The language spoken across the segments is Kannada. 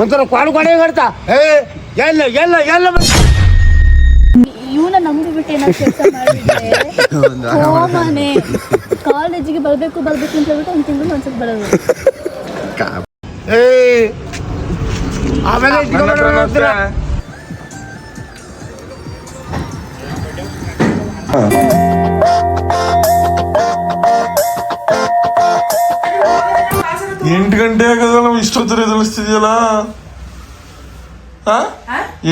ಒಂಥರ ಕ್ವಾಡು ಕ್ವಾಡೆ ಕಡ್ತಾ ಏ ಎಲ್ಲ ಎಲ್ಲ ಎಲ್ಲ ಇವನ ನಂಬಿಬಿಟ್ಟು ಕೆಲಸ ಹೋಮನೆ ಕಾಲೇಜಿಗೆ ಬರಬೇಕು ಬರಬೇಕು ಅಂತ ಹೇಳ್ಬಿಟ್ಟು ಒಂದು ತಿಂಗಳು ಒಂದ್ಸತಿ ಬರೋದು. ಏ ಆಮೇಲೆ ಎಂಟು ಗಂಟೆ ಆಗದ ನಾವು ಇಷ್ಟೊತ್ತರ ಎದುರಿಸ್ತಿದ್ಯಲ್ಲ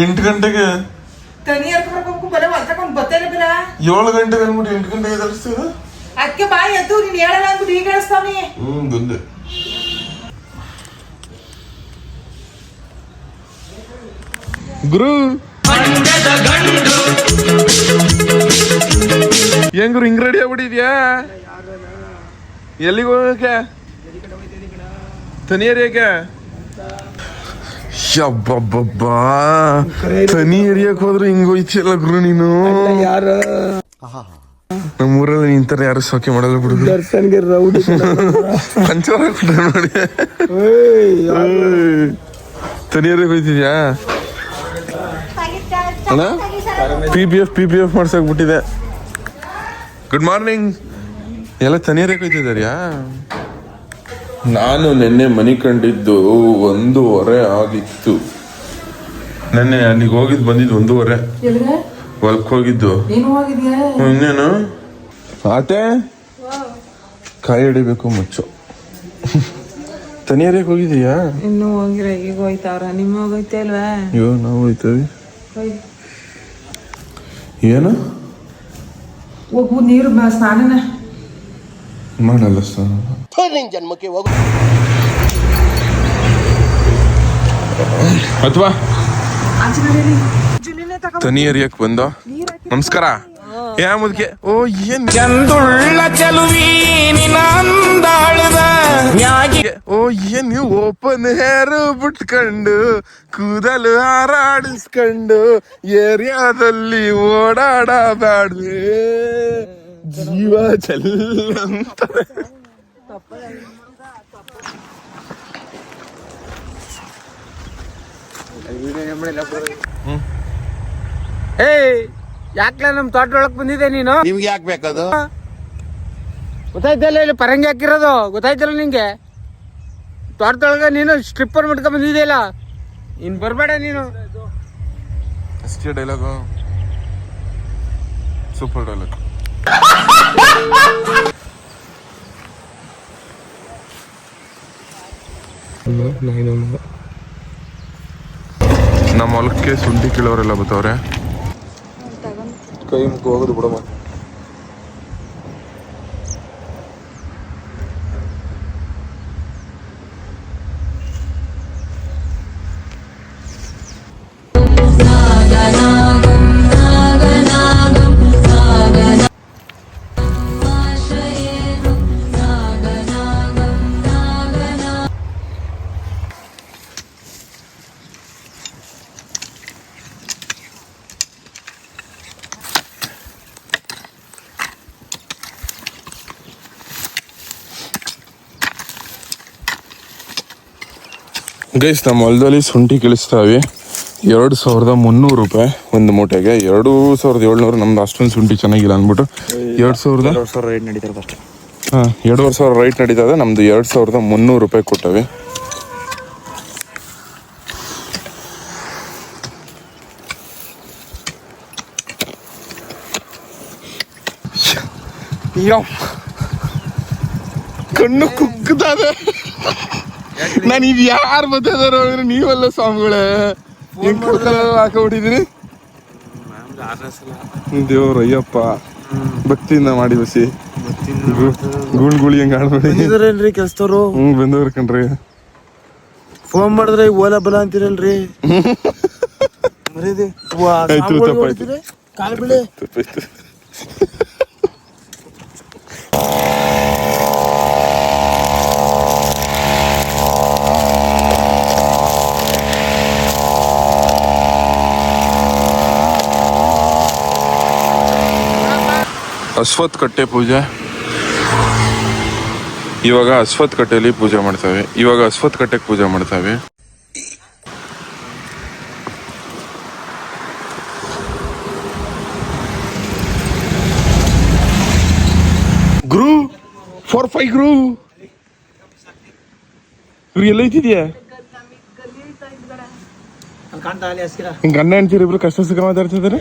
ಎಂಟು ಗಂಟೆಗೆ? ತನಿ ಹೊಲ್ತಕೊಂಡ್ ಬತ್ತೇನೆ ಏಳು ಗಂಟೆಗೆ ಅಂದ್ಬಿಟ್ಟು ಎಂಟು ಗಂಟೆಗೆ ಎದುರಿಸ್ತಿದ ಅದಕ್ಕೆ ಬಾಯಿ ಎದ್ದು ನೀನು ಹೇಳಲ್ಲ ಅಂದ್ಬಿಟ್ಟು ಈಗ ಹೇಳಿಸ್ತಾವನಿ ಬಂದೆ. ಗುರು. ಹೆಂಗ್ರು ಗುರು ಹಿಂಗ್ ರೆಡಿ ಆಗ್ಬಿಟ್ಟಿದ್ಯಾ? ಎಲ್ಲಿಗೆ ಹೋಗಕ್ಕೆ ತನಿಯರಿಯಕ್ಕೆ ಶಬ್ಬಬ್ಬಬ್ಬಾ ತನಿ ಏರಿಯಕ್ ಹೋದ್ರೆ ಹಿಂಗ್ ಹೋಯ್ತಿಯಲ್ಲ ಗುರು ನೀನು? ನಮ್ಮೂರಲ್ಲಿ ನಿಂತಾರೆ ಯಾರು ಸೌಖ್ಯ ಮಾಡಲ್ಲ ಬಿಡು ದರ್ಶನ್ಗೆ ರೌಡಿ ಪಂಚವರ ಕೊಟ್ರೆ ನೋಡಿ. ತನಿಯರಿಗೆ ಹೋಯ್ತಿದ್ಯಾ? ಅಣ್ಣ? P P F P P F ಮಾಡ್ಸಕ್ ಬಿಟ್ಟಿದೆ. ಗುಡ್ ಮಾರ್ನಿಂಗ್ ಎಲ್ಲ ತನಿಯರಿಗೆ ಹೋಯ್ತಿದಾರ್ಯಾ ನಾನು ನಿನ್ನೆ ಮನಿ ಕಂಡಿದ್ದು ಒಂದೂವರೆ ಆಗಿತ್ತು. ನೆನ್ನೆ ಅಲ್ಲಿಗೆ ಹೋಗಿದ್ದು ಬಂದಿದ್ದು ಒಂದೂವರೆ. ಹೊಲಕ್ ಹೋಗಿದ್ದು. ಇನ್ನೇನು? ಆಟೆ? ಕಾಯಿ ಹಿಡಿಬೇಕು ಮುಚ್ಚು. ತನಿಯರಿಗೆ ಹೋಗಿದೀಯಾ ಇನ್ನು ಹೋಗಿರ ಈಗ ಹೋಯ್ತಾವ್ರ. ನಿಮ್ಮ ಹೋಗೈತೆ ಅಲ್ವಾ ಅಯ್ಯೋ ನಾವು ಹೋಯ್ತೇವಿ ಏನು? ಹೋಗು ನೀರು ಸ್ನಾನನ. ಮಾಡಲ್ಲ ಸರ್. ನಿನ್ ಜನ್ಮಕ್ಕೆ ಹೋಗು. ಅಥವಾ? ತನಿಯರಿಯಕ್ ಬಂದ? ನಮಸ್ಕಾರ. ಯಾ ಮುದ್ಕೆ ಓ ಏನ್ ಚಂದುಳ್ಳ ಚಲುವಿ ಓ ಏನ್ ನೀವು ಓಪನ್ ಹೇರ್ ಬಿಟ್ಕೊಂಡು ಕೂದಲು ಹಾರಾಡಿಸ್ಕೊಂಡು ಏರಿಯಾದಲ್ಲಿ ಓಡಾಡಬ್ಯಾಡ್ವೆ ಜೀವ ಚಲ್ಲ ಏ ಯಾಕ್ಲ ನಮ್ ತೋಟ ಒಳಗ್ ಬಂದಿದೆ ನೀನು? ನಿಮ್ಗೆ ಯಾಕೆ ಬೇಕದು? ಗೊತ್ತಾಯ್ತಲ್ಲ ಇಲ್ಲಿ ಪರಂಗಿ ಹಾಕಿರೋದು? ಗೊತ್ತಾಯ್ತಲ್ಲ ನಿಂಗೆ? ತೋಟದೊಳಗ ನೀನು ಸ್ಟ್ರಿಪ್ಪರ್ ಮುಟ್ಕೊಂಡ್ ಬಂದಿದೆಯಲ್ಲ ಇನ್ ಬರ್ಬೇಡ ನೀನು. ಅಷ್ಟೇ ಡೈಲಾಗು ಸೂಪರ್ ಡೈಲಾಗ್ ನಮ್ಮ ಹೊಲಕ್ಕೆ ಶುಂಠಿ ಕೀಳೋರೆಲ್ಲ ಬತ್ತವ್ರೆ ಕೈ ಮುಖ ಹೋಗೋದು ಬಿಡಮ್ಮ ಗೈಸ್ ನಮ್ಮ ಹೊಲದಲ್ಲಿ ಶುಂಠಿ ಕಳಿಸ್ತಾವೆ ಎರಡು ಸಾವಿರದ ಮುನ್ನೂರು ರೂಪಾಯಿ ಒಂದು ಮೂಟೆಗೆ. ಎರಡು ಸಾವಿರದ ಏಳ್ನೂರು ನಮ್ದು ಅಷ್ಟೊಂದು ಶುಂಠಿ ಚೆನ್ನಾಗಿಲ್ಲ ಅಂದ್ಬಿಟ್ಟು. ಎರಡು ಸಾವಿರದ ಹಾಂ ಎರಡೂವರೆ ಸಾವಿರ ರೈಟ್ ನಡೀತದೆ ನಮ್ದು ಎರಡು ಸಾವಿರದ ಮುನ್ನೂರು ರೂಪಾಯಿ ಕೊಟ್ಟವೆ. ಕಣ್ಣು ಕುಕ್ಕದಾವೆ ನಾನು ಇದು ಯಾರು ಬತ್ತಿದಾರೋ ನೀವೆಲ್ಲ ಸ್ವಾಮಿಗಳೇ. ಹೆಂಗ್ ಕೊಡ್ತಾರ ಹಾಕೊಬಿಟ್ಟಿದ್ರಿ ದೇವ್ರ ಅಯ್ಯಪ್ಪ. ಭಕ್ತಿಯಿಂದ ಮಾಡಿ ಬಸಿ. ಗೂಳ್ ಗುಳಿ ಹೆಂಗ್ ಆಡ್ಬೇಡಿ ಬಂದಿದ್ರೇನ್ರಿ ಕೆಲ್ಸದವ್ರು? ಹ್ಮ್ ಬಂದವ್ರ ಕಣ್ರಿ. ಫೋನ್ ಮಾಡಿದ್ರೆ ಓಲಾ ಬಲ ಅಂತೀರಲ್ರಿ? ತಪ್ಪಾಯ್ತು. ಕಾಲು ಬಿಳಿ ಅಶ್ವತ್ ಕಟ್ಟೆ ಪೂಜೆ ಇವಾಗ ಅಶ್ವತ್ ಕಟ್ಟೆಯಲ್ಲಿ ಪೂಜೆ ಮಾಡ್ತಾವೆ ಇವಾಗ ಅಶ್ವತ್ ಕಟ್ಟೆಗೆ ಪೂಜೆ ಮಾಡ್ತಾವೆ ಗುರು ಫೋರ್ ಫೈವ್ ಗುರು ಇವ್ರು ಎಲ್ಲ ಐತಿದ್ಯಾ ಹಿಂಗ್ ಗಂಡ ಹೆಂಡ್ತೀರಿ ಇಬ್ರು ಕಷ್ಟ ಸುಖ ಮಾತಾಡ್ತಿದಾರೆ?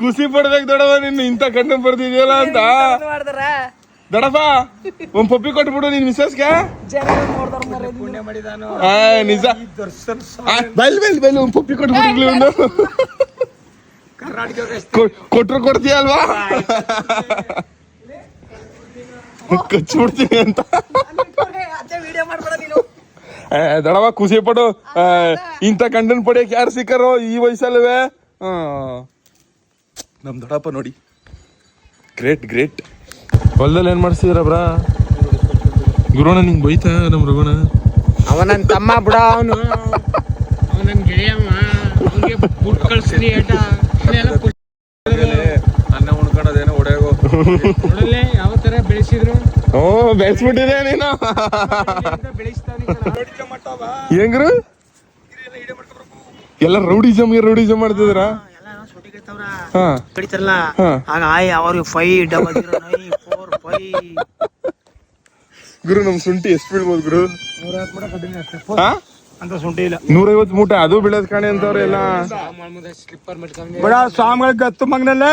ಖುಷಿ ಪಡ್ಬೇಕು ದೊಡವ ನಿನ್ನ ಇಂತ ಕಣ್ಣು ಬರ್ದಿದ್ಯಲ್ಲ ಅಂತ. ದೊಡಪ್ಪ ಒಂದ್ ಪಪ್ಪಿ ಕೊಟ್ಬಿಡು ನಿನ್ ಮಿಸಸ್ಗೆ ಆ, ನಿಜ. ಬೈಲ್ ಬೈಲ್ ಬೈಲ್ ಒಂದ್ ಪಪ್ಪಿ ಕೊಟ್ಬಿಡ್ಲಿ ಒಂದು ಕೊಟ್ರು ಕೊಡ್ತೀಯ ಅಲ್ವಾ? ಕಚ್ಬಿಡ್ತೀನಿ ಅಂತ. ಏ, ದೊಡವ ಖುಷಿ ಪಡು. ಇಂಥ ಗಂಡನ ಪಡಿಯಕ್ ಯಾರು ಸಿಕ್ಕಾರೋ ಈ ವಯಸ್ಸಲ್ವೇ? ನಮ್ಮ ನಮ್ ದೊಡಪ್ಪ ನೋಡಿ. Great great. ಹೊಲದಲ್ಲಿ ಏನ್ ಮಾಡ್ಸಿದ್ರ ಬ್ರಾ? ಗುರುಣ ನಿಂಗೆ ಬೈತಾ ನಮ್ ರಘುಣ ಅವನ ನನ್ನ ತಮ್ಮ ಬಿಡ ಅವನು. ಅವ ನನ್ನ ಗೆಳೆಯಮ್ಮ ಅವನಿಗೆ ಬುಟ್ ಕಳಿಸ್ರಿ ಏಟ. ಇದೆಲ್ಲ ಅನ್ನ ಉಣ್ಕೊಳೋದೇನೋ ಒಡೆಯೋ ಯಾವ ತರ ಬೆಳೆಸಿದ್ರು. ಓ ಬೆಳೆಸ್ಬಿಟ್ಟಿದೆ ನೀನು. ಹೆಂಗ್ರು? ಎಲ್ಲ ರೌಡಿಸಮ್ ರೌಡಿಸಮ್ ಮಾಡ್ತಿದ್ರ ಕಡಿತಾರಲ್ಲ. ಆಗ ಆಯ್ ಅವ್ರಿಗೆ ಫೈ ಡಬಲ್ ಫೋರ್ ಫೈ ಗುರು ನಮ್ ಶುಂಠಿ ಎಷ್ಟು ಬೀಳ್ಬೋದು ಗುರು? ಅಂತ ಸುಂಟಿ ಇಲ್ಲ. ನೂರೈವತ್ ಮೂಟ ಅದು ಬೀಳೋದ್ ಕಾಣೆ ಅಂತವ್ರೆ ಎಲ್ಲ. ಬಡ ಸ್ವಾಮಿಗಳ ಗತ್ತು ಮಗನಲ್ಲೇ.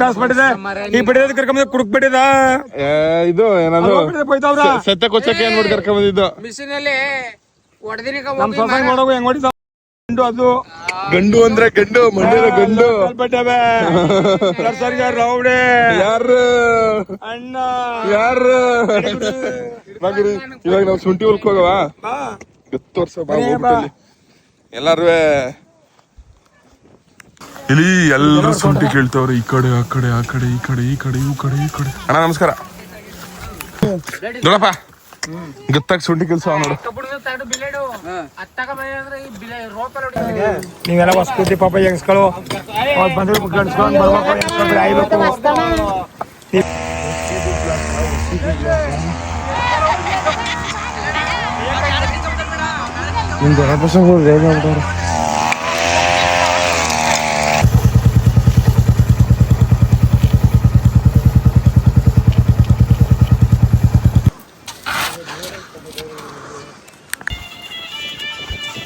ಕಾಸ್ಬಿಟ್ಟಿದೆ ಈ ಬಿಡಿದ. ಕುಡುಕ್ ಇದು ಏನದು? ಸತ್ತ ಕೊಚ್ಚಕ್ಕೆ ಏನ್ ಮಾಡಿ ಕರ್ಕೊಂಡ್ ಬಂದಿದ್ದು ನಮ್ ಸೊಸೆ ಹೆಂಗ್ ಗಂಡು ಅದು. ಗಂಡು ಅಂದ್ರೆ ಗಂಡು ಮಂಡ್ಯದ ಗಂಡು. ಸರ್ ರೌಡೆ? ಯಾರು? ಅಣ್ಣ. ಯಾರು? ಇವಾಗ ನಾವು ಶುಂಠಿ ಹೊಲ್ಕ್ ಹೋಗವಾ? ಹತ್ತು ವರ್ಷ ಎಲ್ಲಾರು ಇಲ್ಲಿ ಎಲ್ಲರೂ ಶುಂಠಿ ಕೇಳ್ತಾವ್ರೆ ಈ ಕಡೆ ಆ ಕಡೆ ಆ ಕಡೆ ಈ ಕಡೆ ಈ ಕಡೆ ಈ ಕಡೆ ಈ ಕಡೆ. ಅಣ್ಣ ನಮಸ್ಕಾರ. ನೋಡಪ್ಪ. ಗೊತ್ತಾಗ ಶುಂಠಿ ಕೆಲಸ ನೋಡು. ನೀವೆಲ್ಲ ಹೊಸ್ಕೂತಿ ಪಾಪ ಹೆಂಗ್ಸ್ಗಳು. ಅವ್ರು ಬಂದ್ರೆ ಗಂಡ್ಸ್ಕೊಂಡು ಬರ್ಬೇಕು ಹೆಂಗ್ಸ್ಕೊಂಡು ಆಯ್ಬೇಕು ನಿಮ್ ಗಣಪಸ ಹೇಗೆ ಮಾಡ್ತಾರೆ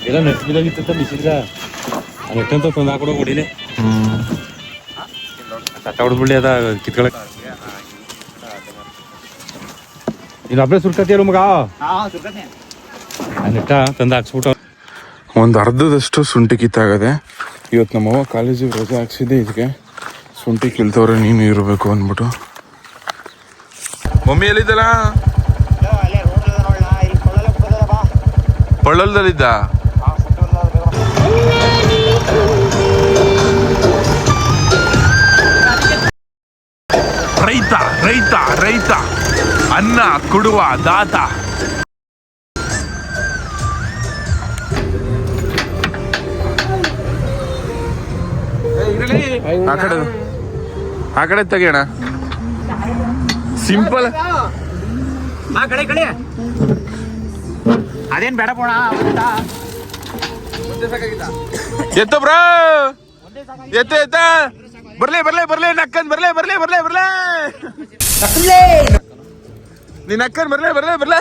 ಎಲ್ಲ ನೆಟ್ ಬಿದ್ದಾಗಿತ್ತ ಬಿಸಿದ್ರ ನೆಟ್ಟಂತ ತಂದು ಹಾಕೊಡೋ ಹೊಡಿಲೆ ಕಟ್ಟ ಹೊಡ್ಬಿಡ್ಲಿ ಅದ ಕಿತ್ಕೊಳಕ್ ನೀನು ಅಬ್ಬೇ ಸುರ್ಕತಿಯಲ್ಲ ಮಗ ನೆಟ್ಟ ತಂದು ಹಾಕ್ಸ್ಬಿಟ್ಟು ಒಂದು ಅರ್ಧದಷ್ಟು ಶುಂಠಿ ಕಿತ್ತಾಗದೆ. ಇವತ್ತು ನಮ್ಮವ್ವ ಕಾಲೇಜಿಗೆ ರಜೆ ಹಾಕ್ಸಿದ್ದೆ, ಇದಕ್ಕೆ ಶುಂಠಿ ಕಿಲ್ತವ್ರೆ ನೀನು ಇರಬೇಕು ಅಂದ್ಬಿಟ್ಟು. ಮಮ್ಮಿ ಎಲ್ಲಿದ್ದಲ್ಲ? ಪಳ್ಳಲ್ದಲ್ಲಿದ್ದ? ರೈತ ರೈತ ರೈತ. ಅನ್ನ, ಕೊಡುವ, ದಾತ. ಆ ಕಡೆ ಆ ಕಡೆ ತೆಗಿಯೋಣ ಸಿಂಪಲ್ ಆ ಕಡೆ ಕಡೆ. ಅದೇನ್ ಬೇಡ ಪೋಣ ಎತ್ತ ಬ್ರೋ. ಎತ್ತ ಎತ್ತ. ಬರ್ಲಿ ಬರ್ಲಿ ಬರ್ಲಿ ನಕ್ಕನ್ ಬರ್ಲಿ ಬರ್ಲಿ ಬರ್ಲಿ ಬರ್ಲಿ. ನೀನ್ ಅಕ್ಕನ್ ಬರ್ಲಿ ಬರ್ಲಿ ಬರ್ಲಿ.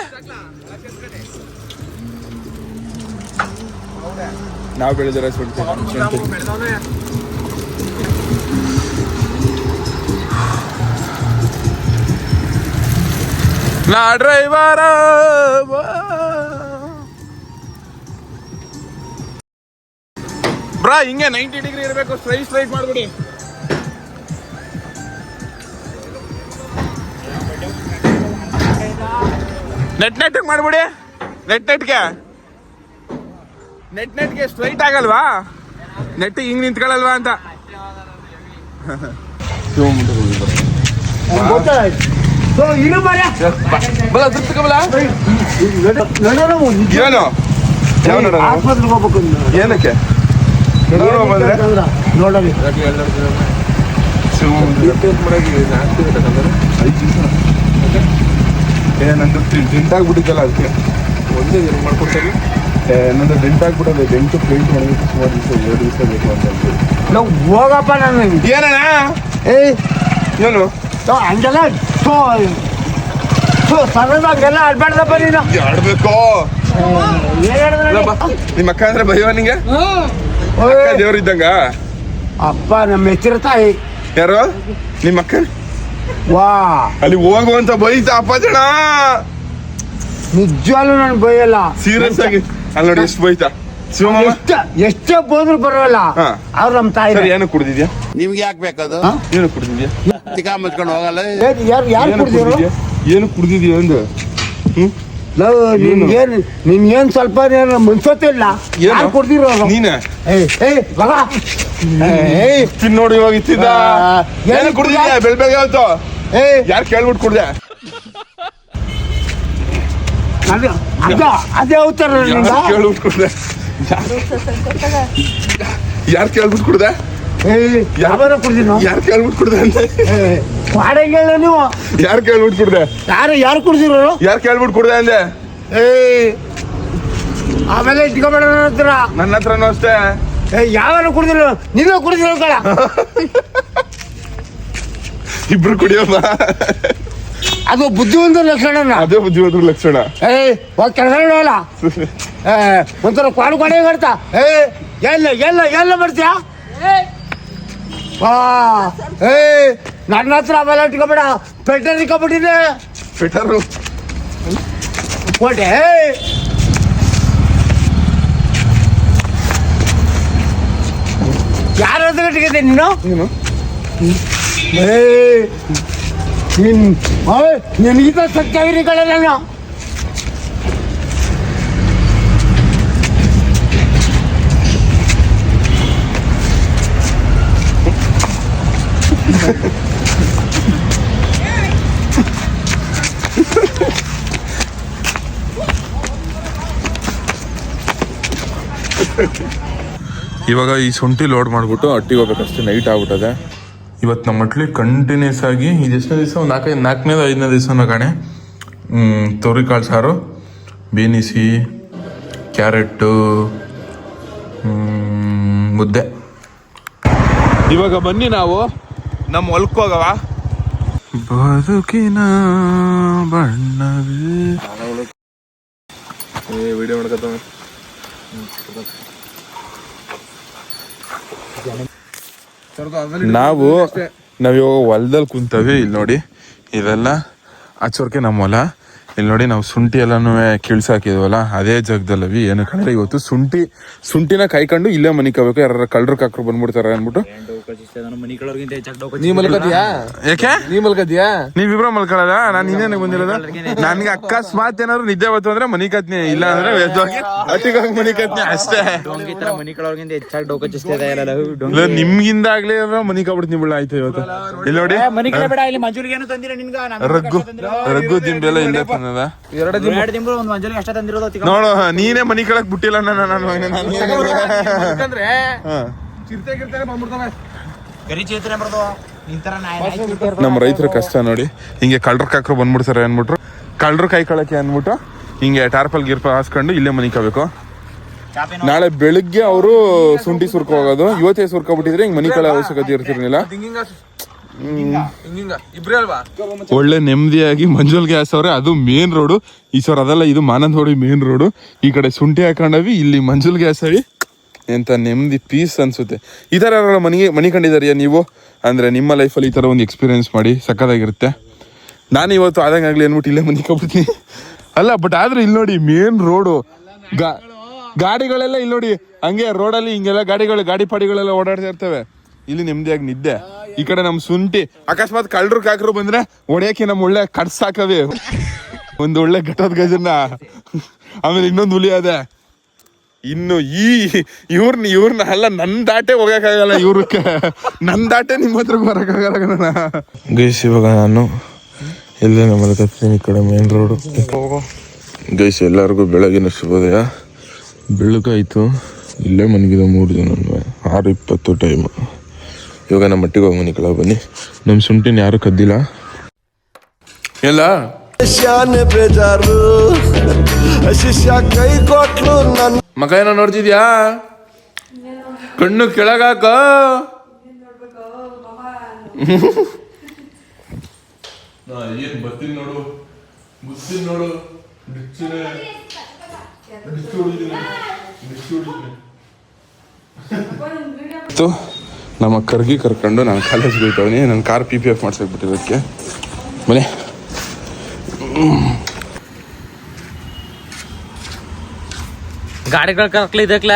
ನಾವು ಬೆಳೆದಿರ ಶುಂಠಿ ನಾ ಡ್ರೈವರ ಬ್ರಾ ಹಿಂಗೆ ನೈಂಟಿ ಡಿಗ್ರಿ ಇರಬೇಕು ಸ್ಟ್ರೈಟ್ ಸ್ಟ್ರೈಟ್ ಮಾಡ್ಬಿಡಿ. ನೆಟ್ ನೆಟ್ ಮಾಡ್ಬಿಡಿ. ನೆಟ್ ನೆಟ್ಗೆ ನೆಟ್ ನೆಟ್ಗೆ ಸ್ಟ್ರೈಟ್ ಆಗಲ್ವಾ? ನೆಟ್ ಹಿಂಗ್ ನಿಂತ್ಕೊಳ್ಳಲ್ವಾ ಅಂತ. ಇನ್ನು ಬಾರ್ಯಾ ಬಲ ತೃಪ್ತಿಕಬಲ ಏನು? ಯಾವ ನೋಡೋಣ ಆಸ್ಪತ್ರೆಗೆ ಹೋಗ್ಬೇಕು ಏನಕ್ಕೆ? ನೋಡುವ ಬಂದ್ರೆ? ನೋಡಲಿ ಏ ನಂದು ಡೆಂಟ್ ಆಗ್ಬಿಟ್ಟಿದ್ದಲ್ಲ ಅದಕ್ಕೆ. ಒಂದೇ ಏನು ಮಾಡ್ಕೊಡ್ತಾರೆ? ಏ ನಂದು ಡೆಂಟ್ ಆಗ್ಬಿಟ್ಟದೆ ಡೆಂಟು ಪೇಂಟ್ ಮಾಡೋದಕ್ಕೆ ಸುಮಾರು ದಿವಸ ಎರಡು ದಿವಸ ಬೇಕು ಅಂತ ನಾವು ಹೋಗಪ್ಪ ನಾನು. ಏನಣ್ಣ? ಏಯ್. ಏನು? ಹಂಗೆಲ್ಲ ಥೋ, ಸರಳಾಗೆಲ್ಲ ಆಡ್ಬಾರ್ದಪ್ಪ ನೀನು. ಆಡ್ಬೇಕು ಏನ್ ಹೇಳಿದ್ರೆ. ನಿಮ್ಮ ಅಕ್ಕ ಅಂದ್ರೆ ಭಯವ ನಿಂಗೆ? ಅಕ್ಕ ದೇವ್ರ ಇದ್ದಂಗ? ಅಪ್ಪ ನಮ್ಮ ಹೆಚ್ಚಿರ ತಾಯಿ. ಯಾರು? ನಿಮ್ಮ ಅಕ್ಕ? ವಾ. ಅಲ್ಲಿ ಹೋಗುವಂತ ಬೈತಾ ಅಪ್ಪಾಜಣ ನಿಜವಾಗ್ಲೂ ನಾನು ಬೈಯಲ್ಲ. ಸೀರಿಯಸ್ ಆಗಿ. ಅಲ್ಲಿ ನೋಡಿ ಎಷ್ಟು ಬೈತಾ. ಶಿವಮೊಗ್ಗ ಎಷ್ಟ ಎಷ್ಟೇ ಬೋದ್ರು ಬರೋಲ್ಲ. ಅವ್ರು ನಮ್ಮ ತಾಯಿ. ಸರಿ ಏನು ಕುಡ್ದಿದ್ಯಾ? ನಿಮ್ಗೆ ಯಾಕೆ ಬೇಕದು ಏನು ಕುಡ್ದಿದ್ಯಾ? ತಿಕ್ಕ ಮುಚ್ಕೊಂಡು ಹೋಗಲ್ಲ ಯಾರು ಯಾರು ಏನು ಕುಡ್ದಿರು? ಕುಡ್ದಿದ್ಯಾ? ಏನು ಕುಡ್ದಿದ್ಯಾ ಅಂದ? ನಾವು ಲವ್ ನಿನ್ಗೇನ್ ನಿನ್ಗೇನ್ ಸ್ವಲ್ಪ ಏನು? ಯಾರು ಕುಡ್ದಿರೋರು ನೀನೆ? ತಿನ್ ನೋಡಿ ಇವಾಗ ಇತ್ತಿದ್ದ. ಏನು ಕುಡ್ದಿದ್ಯಾ? ಬೆಳ್ ಬೆಳಗ್ಗೆ ಆಯ್ತು. ಏ. ಯಾರು ಕೇಳ್ಬಿಟ್ಟು ಕುಡ್ದೆ? ಅದೇ ಅವತಾರ ಕೇಳ್ಬಿಟ್ಟು ಕುಡ್ದೆ? ಯಾರು ಕೇಳ್ಬಿಟ್ಟು ಕುಡ್ದೆ? ಯಾವಾರ ಕುಡ್ದಿನೋ? ಯಾರು ಕೇಳ್ಬಿಟ್ಟು ಕುಡ್ದೆ ಅಂತ ಹೇಳ ನೀವು. ಯಾರು ಕೇಳ್ಬಿಟ್ಟು ಕುಡ್ದೆ? ಯಾರು ಯಾರು ಕುಡ್ದಿರೋರು? ಯಾರು ಕೇಳ್ಬಿಟ್ಟು ಕುಡ್ದೆ ಅಂದೆ? ಏಯ್ ಆಮೇಲೆ ಇಟ್ಕೊಬೇಡ ನನ್ನ ಹತ್ರ. ನನ್ನ ಹತ್ರನೂ ಅಷ್ಟೇ. ಏಯ್ ಯಾವಾರ ಕುಡ್ದಿರೋ ನೀವೇ ಕುಡ್ದಿರೋ ಕಳ ಇಬ್ರು ಕುಡಿಯಮ್ಮ. ಅದು ಬುದ್ಧಿವಂತ ಲಕ್ಷಣ ಅದೇ ಬುದ್ಧಿವಂತರ ಲಕ್ಷಣ. ಹೋಗಿ ಕೆಲಸ ಏ ಒಂಥರ ಪಾಡು ಕ್ವಾಡೆ ಬರ್ತಾ ಏ ಎಲ್ಲ ಎಲ್ಲ ಎಲ್ಲ ಬರ್ತೀಯಾ ಏ ನನ್ನ ಹತ್ರ ಅವೆಲ್ಲ ಇಟ್ಕೊಬೇಡ. ಪೆಟ್ರೋಲ್ ಇಟ್ಕೊಬಿಟ್ಟಿದೆ ಫಿಟರು ಕೋಟೆ ಯಾರ ಹತ್ರ ಇಟ್ಕೊತೆ ನೀನು? ಏನು ಏ ನಿನ್ ಸತ್ಯ ನಿನಗಿಂತ ಸತ್ಯಾಗಿರಿಗಳೇ ನಾನು ಇವಾಗ ಈ ಶುಂಠಿ ಲೋಡ್ ಮಾಡ್ಬಿಟ್ಟು ಅಟ್ಟಿಗೆ ಹೋಗ್ಬೇಕಷ್ಟೇ ನೈಟ್ ಆಗ್ಬಿಟ್ಟದೆ. ಇವತ್ತು ನಮ್ಮ ಮಟ್ಲಿ ಕಂಟಿನ್ಯೂಸ್ ಆಗಿ ಇದು ಎಷ್ಟನೇ ದಿವಸ? ಒಂದು ನಾಲ್ಕೈದು ನಾಲ್ಕನೇದು, ಐದನೇ ದಿವಸನ ಕಾಣೆ. ತೊರಿಕಾಳು ಸಾರು ಬೇನಿಸಿ ಕ್ಯಾರೆಟ್ಟು ಮುದ್ದೆ. ಇವಾಗ ಬನ್ನಿ ನಾವು. ನಮ್ಮ ಹೊಲಕ್ಕೆ ಹೋಗವ ಬದುಕಿನ ಬಣ್ಣವೇ. ಏ ವಿಡಿಯೋ ನಾವು ನಾವಿವಾಗ ಹೊಲದಲ್ಲಿ ಕುಂತವಿ ಇಲ್ಲಿ ನೋಡಿ. ಇದೆಲ್ಲ ಆಚೋರ್ಕೆ ನಮ್ಮ ಹೊಲ. ಇಲ್ಲಿ ನೋಡಿ ನಾವು ಶುಂಠಿ ಎಲ್ಲಾನು ಕೀಳ್ಸಾಕಿದ್ವಲ್ಲ ಅದೇ ಜಾಗದಲ್ಲವಿ ಏನು ಕಂಡ್ರೆ ಇವತ್ತು ಶುಂಠಿ ಶುಂಠಿನ ಕಾಯ್ಕೊಂಡು ಇಲ್ಲೇ ಮನಿಕೋಬೇಕು. ಯಾರು ಕಳ್ಳರು ಕಾಕರು ಕಾಕ್ರು ಬಂದ್ಬಿಡ್ತಾರೆ ಅನ್ಬಿಟ್ಟು ನೀ ಮಲ್ಕತಿಯಾ ಯಾಕೆ ನೀ ಮಲ್ಕತಿಯಾ ನೀವಿಬ್ರ ಮಲ್ಕೊಳ್ಳೋದ ನಾನು ಇನ್ನೇನೆ ಬಂದಿರೋದ? ನನ್ಗೆ ಅಕಸ್ಮಾತ್ ಏನಾದ್ರು ನಿದ್ದೆ ಬತ್ತು ಅಂದ್ರೆ ಮನಿ ಕತ್ನಿ ಇಲ್ಲ ಅಂದ್ರೆ ಮನಿ ಕತ್ನಿ ಅಷ್ಟೇ. ಆಗ್ಲಿ ನಿಮ್ಗಿಂದ ಆಗ್ಲೇ ಮನಿ ಕಬಿಡ್ತೀನಿ ಬಿಡ ಆಯ್ತು ಇವತ್ತು. ಇಲ್ಲಿ ನೋಡಿ. ರಗ್ಗು. ರಗ್ಗು ದಿಂಬಿ ಎಲ್ಲ ಇಲ್ಲೇ ತಂದದ. ಎರಡು ಒಂದು ಮಂಜೂರಿಗೆ ಅಷ್ಟೇ ತಂದಿರೋದು ನೋಡು ನೀನೇ ಮನಿ ಕಳಕ್ ಬಿಟ್ಟಿಲ್ಲ ನಾನು ಅಂದ್ರೆ ಚಿರತೆ ಗಿರ್ತೆ ಬಂದ್ಬಿಡ್ತಾವೆ. ನಮ್ಮ ರೈತರ ಕಷ್ಟ ನೋಡಿ. ಹಿಂಗೆ ಕಳ್ಳರ ಕಾಕರು ಬಂದ್ಬಿಡ್ತಾರೆ ಅನ್ಬಿಟ್ರು ಕಳ್ಳರು ಕೈ ಕಳಕ್ಕೆ ಅನ್ಬಿಟ್ಟು ಹಿಂಗೆ ಟಾರ್ಪಲ್ ಗಿರ್ಪಲ್ ಹಾಸ್ಕೊಂಡು ಇಲ್ಲೇ ಮನಿ ಕಬೇಕು ನಾಳೆ ಬೆಳಿಗ್ಗೆ ಅವರು ಸುಂಡಿ ಸುರ್ಕೋಗೋದು ಇವತ್ತೇ ಸುರ್ಕೊಬಿಟ್ಟಿದ್ರೆ ಹಿಂಗ್ ಮನಿ ಕಳ ಅವಶ್ಯಕತೆ ಇರ್ತಿರ್ಲಿಲ್ಲ. ಒಳ್ಳೆ ನೆಮ್ಮದಿಯಾಗಿ ಮಂಜುಲ್ ಗ್ಯಾಸ್ ಅವ್ರೆ ಅದು ಮೇನ್ ರೋಡು. ಈ ಸರ್ ಅದೆಲ್ಲ ಇದು ಮಾನಂದವಾಡಿ ಮೇನ್ ರೋಡು. ಈ ಕಡೆ ಸುಂಟಿ ಹಾಕೊಂಡವಿ ಇಲ್ಲಿ ಮಂಜುಲ್ ಗ್ಯಾಸ್ ಅವಿ ಎಂತ ನೆಮ್ಮದಿ ಪೀಸ್ ಅನ್ಸುತ್ತೆ. ಈ ಥರ ಯಾರು ಮನೆಗೆ ಮನೆ ನೀವು? ಅಂದರೆ ನಿಮ್ಮ ಲೈಫಲ್ಲಿ ಈ ಥರ ಒಂದು ಎಕ್ಸ್ಪೀರಿಯೆನ್ಸ್ ಮಾಡಿ ಸಕ್ಕತ್ತಾಗಿರುತ್ತೆ ನಾನು ಇವತ್ತು ಆದಂಗೆ ಆಗಲಿ ಅಂದ್ಬಿಟ್ಟು ಇಲ್ಲೇ ಮನೆ ಕಬಿಡ್ತೀನಿ ಅಲ್ಲ ಬಟ್ ಆದ್ರೆ ಇಲ್ಲಿ ನೋಡಿ ಮೇನ್ ರೋಡು ಗಾ ಗಾಡಿಗಳೆಲ್ಲ ಇಲ್ಲಿ ನೋಡಿ, ಹಂಗೆ ರೋಡಲ್ಲಿ ಹಿಂಗೆಲ್ಲ ಗಾಡಿಗಳು, ಗಾಡಿ ಪಾಡಿಗಳೆಲ್ಲ ಓಡಾಡ್ತಾ ಇರ್ತವೆ. ಇಲ್ಲಿ ನೆಮ್ಮದಿಯಾಗಿ ನಿದ್ದೆ. ಈ ಕಡೆ ನಮ್ಮ ಸುಂಟಿ ಅಕಸ್ಮಾತ್ ಕಳ್ಳರು ಕಾಕರು ಬಂದ್ರೆ ಒಡೆಯೋಕೆ ನಮ್ಮ ಒಳ್ಳೆ ಕಡ್ಸಾಕವೆ. ಒಂದು ಒಳ್ಳೆ ಘಟದ ಗಜನ್ನ ಆಮೇಲೆ ಇನ್ನೊಂದು ಹುಲಿ ಅದೆ. ಇನ್ನು ಈ ಇವ್ರನ್ನ ಇವ್ರನ್ನ ಅಲ್ಲ ನನ್ ದಾಟೆ ಹೋಗಕ್ಕಾಗಲ್ಲ ಇವ್ರಕ್ಕೆ. ನನ್ ದಾಟೆ ನಿಮ್ಮ ಹತ್ರ ಬರಕ್ಕಾಗಲ್ಲ ಗೈಸ್ ಇವಾಗ ನಾನು ಎಲ್ಲೇ ಮಲಕತ್ತೀನಿ ಈ ಕಡೆ ಮೇನ್ ರೋಡು ಗೈಸ್ ಎಲ್ಲರಿಗೂ ಬೆಳಗಿನ ಶುಭೋದಯ. ಬೆಳಗಾಯ್ತು. ಇಲ್ಲೇ ಮನಗಿದ ಮೂರು ಜನ ಆರು ಇಪ್ಪತ್ತು ಟೈಮು ಇವಾಗ ನಮ್ಮ ಮಟ್ಟಿಗೆ ಹೋಗಿ ಮನೆ ಕೆಳಗೆ ಬನ್ನಿ. ನಮ್ಮ ಸುಂಟಿನ ಯಾರು ಕದ್ದಿಲ್ಲ? ಎಲ್ಲ? ಶಾನೆ ಬೇಜಾರು. ಶಿಷ್ಯ ಕೈ ಕೊಟ್ಲು ನನ್ನ ಮಗ ಏನೋ ನೋಡ್ತಿದ್ಯಾ? ಕಣ್ಣು ಕೆಳಗಾಕ. ಏನ್ ಬರ್ತೀನಿ ನೋಡು. ಬರ್ತೀನಿ ನೋಡು. ಇತ್ತು ನಮ್ಮ ಕರ್ಗಿ ಕರ್ಕೊಂಡು ನಾನು ಕಾಲೇಜ್ಗೆ ಹೋಗ್ತಾವನಿ ನನ್ನ ಕಾರ್ ಪಿ ಪಿ ಎಫ್ ಮಾಡ್ಸಕ್ ಬಿಟ್ಟಿರೋದಕ್ಕೆ. ಮನೆ. ಗಾಡಿಗಳು ಕರ್ಕ್ಲಿ ಇದಕ್ಲ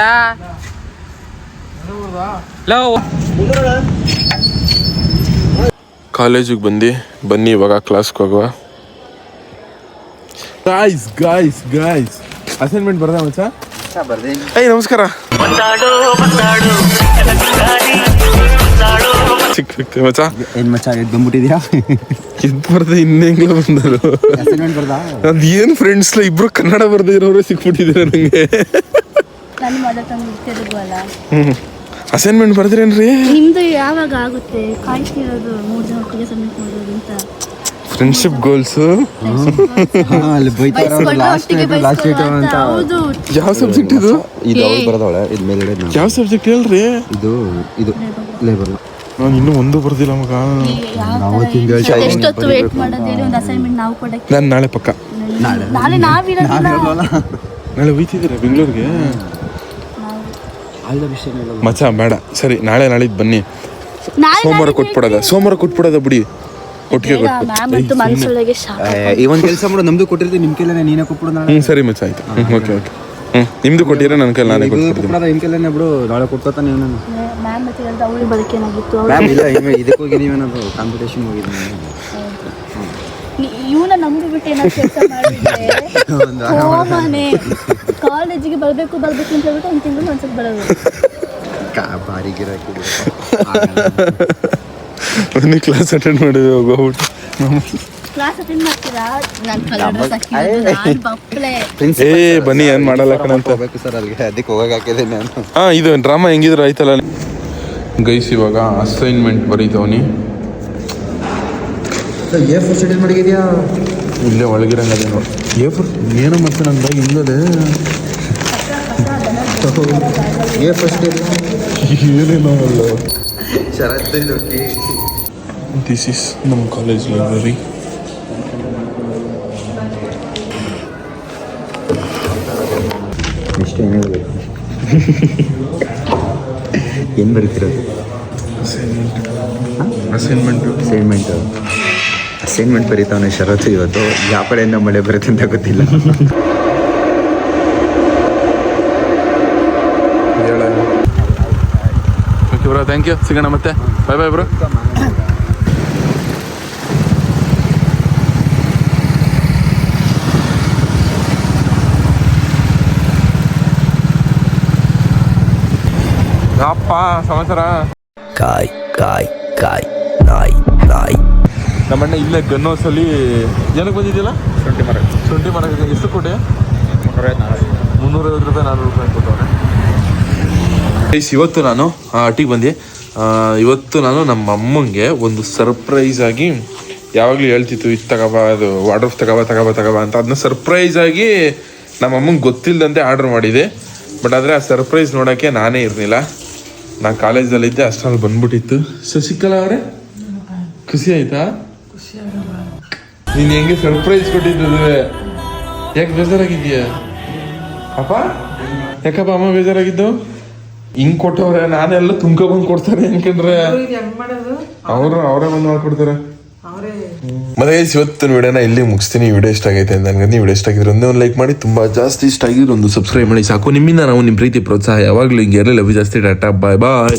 ಕಾಲೇಜಿಗೆ ಬಂದು ಬನ್ನಿ ಇವಾಗ ಕ್ಲಾಸ್ಗೆ ಹೋಗುವ. ಗಾಯ್ಸ್ ಗಾಯ್ಸ್ ಗಾಯ್ಸ್ ಅಸೈನ್ಮೆಂಟ್ ಬರ್ದ ಮಚ್ಚ? ಏಯ್ ನಮಸ್ಕಾರ. ಏನ್ ಮಚ್ಚ ಎದ್ ಬಂದ್ಬಿಟ್ಟಿದ್ಯಾ ಇದ್ ಬರ್ದೆ ಇನ್ನೆಂಗ್ಲ ಬಂದರು ಅಸೈನ್ಮೆಂಟ್ ಬರ್ದಾ ಅದ್ ಏನ್ ಫ್ರೆಂಡ್ಸ್ ಇಬ್ರು ಕನ್ನಡ ಬರ್ದೆ ಇರೋರು ಸಿಕ್ಬಿಟ್ಟಿದ್ದೀರ ನಂಗೆ ಅಸೈನ್ಮೆಂಟ್ ಬರ್ದ್ರೇನ್ರಿ ನಿಮ್ದು ಯಾವಾಗ ಆಗುತ್ತೆ ಕಾಯ್ತಿರೋದು ಮೂರು ಜನ ಒಟ್ಟಿಗೆ ಸಬ್ಮಿಟ್ ಮಾಡೋದು ಅಂತ ಫ್ರೆಂಡ್ಶಿಪ್ ಗೋಲ್ಸ್ ಯಾವ ಸಬ್ಜೆಕ್ಟ್ ಇದು ಇದು ಅವ್ಳು ಬರೋದವಳೆ ಇದು ಮೇಲ್ಗಡೆ ನಾನು. ಯಾವ ಸಬ್ಜೆಕ್ಟ್ ಹೇಳ್ರಿ ಇದು ಇದು ಲೇಬರ್ ನಾನು ಇನ್ನೂ ಒಂದು ಬರ್ದಿಲ್ಲ ಮಗ. ನಾವು ತಿಂಗಳು ಎಷ್ಟೊತ್ತು ವೇಟ್ ಮಾಡೋದು? ಹೇಳಿ ಒಂದು ಅಸೈನ್ಮೆಂಟ್ ನಾವು ಕೊಡಕ್ಕೆ. ನಾನು ನಾಳೆ ಪಕ್ಕ. ನಾಳೆ? ನಾವಿರೋದಿಲ್ಲ ನಾಳೆ ಹೋಯ್ತಿದ್ದೀರಾ ಬೆಂಗಳೂರಿಗೆ? ಬೇಡ. ಸರಿ ನಾಳೆ ನಾಳಿದ್ದು ಬನ್ನಿ. ನಾಳೆ ಸೋಮವಾರ ಕೊಟ್ಬಿಡೋದ. ಸೋಮವಾರ ಕೊಟ್ಬಿಡೋದ ಬಿಡಿ. ಒಟ್ಟಿಗೆ ಕೊಟ್ಟು ಈ ಒಂದು ಕೆಲಸ ಮಾಡು ನಮ್ದು ಕೊಟ್ಟಿರ್ತೀನಿ ನಿಮ್ಮ ನೀನೇ ಕೊಟ್ಬಿಡೋದು ನಾಳೆ. ಹ್ಞೂ ಸರಿ ಮಚ್ಚ ಆಯ್ತು. ಹ್ಞೂ ಓಕೆ ಓಕೆ. ನಿಮ್ದು ಕೊಟ್ಟಿರೋ ನನ್ನ ಕೈಲಿ ನಾನೇ ಇದು ಕೊಟ್ಬಿಡ್ತೀನಿ. ಕೊಟ್ಬಿಡೋದ ನಿಮ್ ಕೈಲೇನೆ ಬಿಡು ನಾಳೆ ಕೊಟ್ಕೋತ ನೀವು ನಾನು ಮ್ಯಾಮ್ ಮತ್ತೆ ಹೇಳ್ದ ಅವಳಿಗೆ ಬದುಕೇನಾಗಿತ್ತು ಮ್ಯಾಮ್ ಇಲ್ಲ ಇವ ಇದಕ್ಕೆ ಹೋಗಿ ನೀವೇನದು ಕಾಂಪಿಟೇಷನ್ ಹೋಗಿದ್ದು ಇವನ ನಂಬಿಬಿಟ್ಟು ಏನಾದ್ರು ಕೆಲಸ ಮಾಡಿದ್ರೆ ಹೋಮನೆ ಕಾಲೇಜಿಗೆ ಬರಬೇಕು ಬರಬೇಕು ಅಂತ ಹೇಳ್ಬಿಟ್ಟು ಒಂದು ತಿಂಗಳು ಒಂದ್ಸತಿ ಬರೋದು. ಭಾರಿ ಗಿರಾಕಿ ಬನ್ನಿ ಕ್ಲಾಸ್ ಅಟೆಂಡ್ ಮಾಡಿದ್ವಿ ಹೋಗ್ಬಿಟ್ಟು ಕ್ಲಾಸ್ ಅಟೆಂಡ್ ಮಾಡ್ತೀರಾ? ನಾನು ಕಲರ್ ಡ್ರೆಸ್ ನಾನು ಬಪ್ಪಲೆ ಏ ಬನ್ನಿ ಏನ್ ಮಾಡಲ್ಲ ಕಣಂತ ಹೋಗ್ಬೇಕು ಸರ್ ಅಲ್ಲಿಗೆ. ಅದಕ್ಕೆ ಹೋಗಕ್ಕೆ ಹಾಕಿದೆ ನಾನು. ಹಾ ಇದು ಡ್ರಾಮಾ ಹೆಂಗಿದ್ರು ಆಯ್ತಲ್ಲ ಗೈಸ್ ಇವಾಗ ಅಸೈನ್ಮೆಂಟ್ ಬರೀತವನಿ. ಏ ಶೆಡ್ಯೂಲ್ ಮಾಡಿದ್ಯಾ ಇಲ್ಲೇ ಒಳಗಿರಂಗ ನೋಡಿ. ಏ ಫರ್ ಏನೋ ಮತ್ತೆ ನನ್ನ ಬಾಯಿ ಇಲ್ಲದೆ ಏ ಫಸ್ಟ್ ಏನೇನೋ ಅಲ್ಲ. ದಿಸ್ ಇಸ್ ನಮ್ಮ ಕಾಲೇಜ್ ಲೈಬ್ರರಿ ಎಷ್ಟು ಏನು ಹೇಳ್ಬೇಕು. ಏನು ಬರೀತಿರೋದು? ಅಸೈನ್ಮೆಂಟ್ ಅಸೈನ್ಮೆಂಟ್ ಅಸೈನ್ಮೆಂಟ್ ಬರೀತಾವನೆ ಶರತ್ ಇವತ್ತು. ಯಾವ ಕಡೆಯಿಂದ ಮಳೆ ಬರುತ್ತೆ ಅಂತ ಗೊತ್ತಿಲ್ಲ. ಹೇಳ. ಓಕೆ ಬ್ರೋ ಥ್ಯಾಂಕ್ ಯು ಸಿಗೋಣ ಮತ್ತೆ. ಬಾಯ್ ಬಾಯ್ ಬ್ರೋ ಅಪ್ಪ ಸಮಾಚಾರ. ಕಾಯ್ ಕಾಯ್ ಕಾಯ್ ನಾಯ್ ನಾಯ್. ನಮ್ಮಣ್ಣ ಇಲ್ಲೇ ಗನ್ನೋಸಲ್ಲಿ ಏನಕ್ಕೆ ಬಂದಿದ್ದಿಲ್ಲ ಶುಂಠಿ ಮರ ಶುಂಠಿ ಮರ ಎಷ್ಟು ಕೊಟ್ಟೆ ಮುನ್ನೂರೈವತ್ತು ರೂಪಾಯಿ ನಾನ್ನೂರು ರೂಪಾಯಿ ಕೊಟ್ಟವ್ರೆ. ಇವತ್ತು ನಾನು ಅಟ್ಟಿಗೆ ಬಂದೆ. ಇವತ್ತು ನಾನು ನಮ್ಮ ಅಮ್ಮಂಗೆ ಒಂದು ಸರ್ಪ್ರೈಸ್ ಆಗಿ ಯಾವಾಗಲೂ ಹೇಳ್ತಿತ್ತು ಇದು ತಗೋಬಾ ಅದು ವಾಡ್ರ್ ತಗೋಬಾ ತಗೋಬ ತಗೋಬಾ ಅಂತ. ಅದನ್ನ ಸರ್ಪ್ರೈಸ್ ಆಗಿ ನಮ್ಮ ಅಮ್ಮಂಗೆ ಗೊತ್ತಿಲ್ಲದಂತೆ ಆರ್ಡರ್ ಮಾಡಿದೆ. ಬಟ್ ಆದರೆ ಆ ಸರ್ಪ್ರೈಸ್ ನೋಡೋಕ್ಕೆ ನಾನೇ ಇರಲಿಲ್ಲ. ನಾನು ಕಾಲೇಜಲ್ಲಿದ್ದೆ ಅಷ್ಟರಲ್ಲಿ ಬಂದ್ಬಿಟ್ಟಿತ್ತು. ಶಶಿಕಲಾ ಅವರೇ? ಖುಷಿ ಆಯ್ತಾ? ನೀನು ಹೆಂಗೆ ಸರ್ಪ್ರೈಸ್ ಕೊಟ್ಟಿದ್ದೆ ಯಾಕೆ ಬೇಜಾರಾಗಿದ್ದೀಯ? ಅಪ್ಪ? ಯಾಕಪ್ಪ ಅಮ್ಮ ಬೇಜಾರಾಗಿದ್ದು? ಹಿಂಗ್ ಕೊಟ್ಟವ್ರೆ ನಾನೆಲ್ಲ ತುಂಬ ಬಂದು ಕೊಡ್ತಾರೆ ಅನ್ಕೊಂಡ್ರೆ ಅವರು ಅವರೇ ಬಂದು ಮಾಡ್ಕೊಡ್ತಾರೆ. ಅವರೇ ಮತ್ತೆ ಇವತ್ತಿನ ವಿಡಿಯೋನ ಇಲ್ಲಿ ಮುಗಿಸ್ತೀನಿ. ವಿಡಿಯೋ ಇಷ್ಟ ಆಗೈತೆ ಅಂತ ನನಗೆ ವಿಡಿಯೋ ಇಷ್ಟ ಆಗಿದ್ರೆ ಒಂದೇ ಒಂದು ಲೈಕ್ ಮಾಡಿ. ತುಂಬಾ ಜಾಸ್ತಿ ಇಷ್ಟ ಆಗಿದ್ರೆ ಒಂದು ಸಬ್ಸ್ಕ್ರೈಬ್ ಮಾಡಿ. ಸಾಕು. ನಿಮ್ಮಿಂದ ನಾವು ನಿಮ್ಮ ಪ್ರೀತಿ ಪ್ರೋತ್ಸಾಹ ಯಾವಾಗಲೂ ಹಿಂಗೆ ಇರಲಿ. ಲವ್ ಜಾಸ್ತಿ. ಡಾಟಾ ಬಾಯ್ ಬಾಯ್